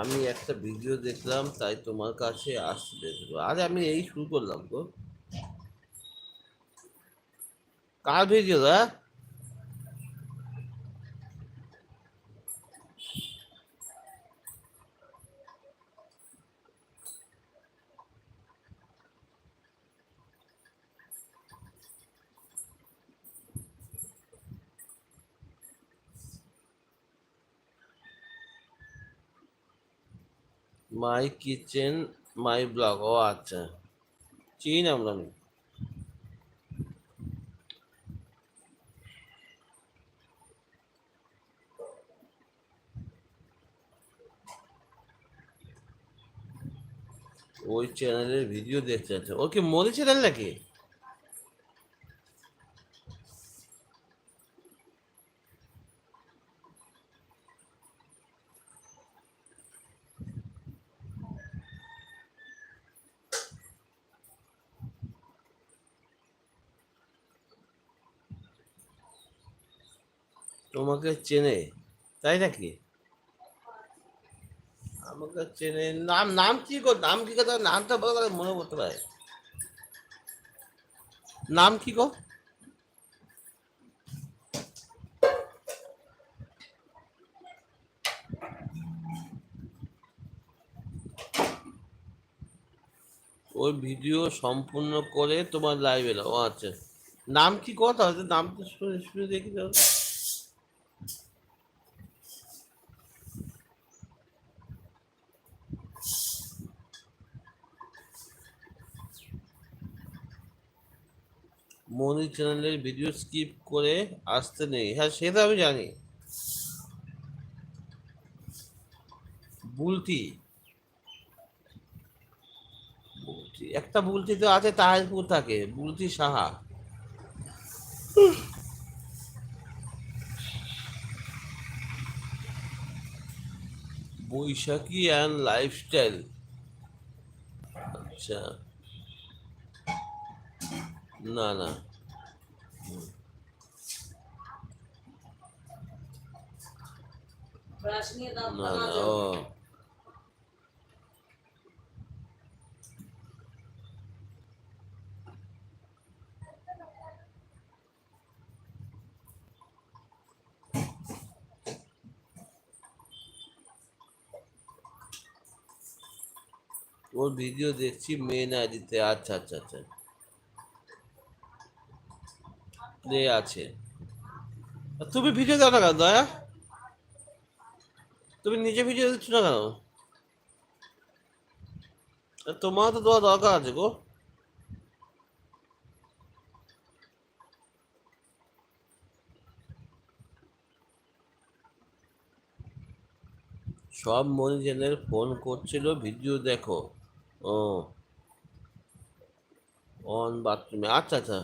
আমি একটা ভিডিও দেখলাম, তাই তোমার কাছে আসতে আরে আমি এই শুরু করলাম গো। কার video the my kitchen my blog ও আচ্ছা। চিনি না আমরা আমি ওই চ্যানেলের ভিডিও দেখতে আছে ওকে মোদি চ্যানেল নাকি? তোমাকে চেনে, তাই নাকি? আমাকে চেনে, নাম নাম কি কর নাম কি কথা? বলো তাহলে মনে করতে পারে। নাম কি গো? ওই ভিডিও সম্পূর্ণ করে তোমার লাইভ ও আচ্ছা। নাম কি কথা নাম তো শুনে শুনে দেখি মনি চ্যানেলের ভিডিও স্কিপ করে আসতে নেই। হ্যাঁ সেটা আমি জানি। বুলটি। একটা বুলটি তো আছে তাহিরপুর থাকে? বুলটি সাহা। বৈশাখী অ্যান্ড লাইফস্টাইল আচ্ছা। না না ব্রাশ নিয়ে দাঁত না না মাজো। ও ওর ভিডিও দেখছি মেন আইডিতে আচ্ছা আচ্ছা আচ্ছা প্লে আছে। তুমি ভিডিও দাও না কেন, দয়া? তুমি নিজে ভিডিও দিচ্ছ না কেন? তোমার তো দেওয়া দরকার আছে গো। সব মনিজেনের ফোন করছিল, ভিডিও দেখো। ও। অন বাথরুমে আচ্ছা আচ্ছা।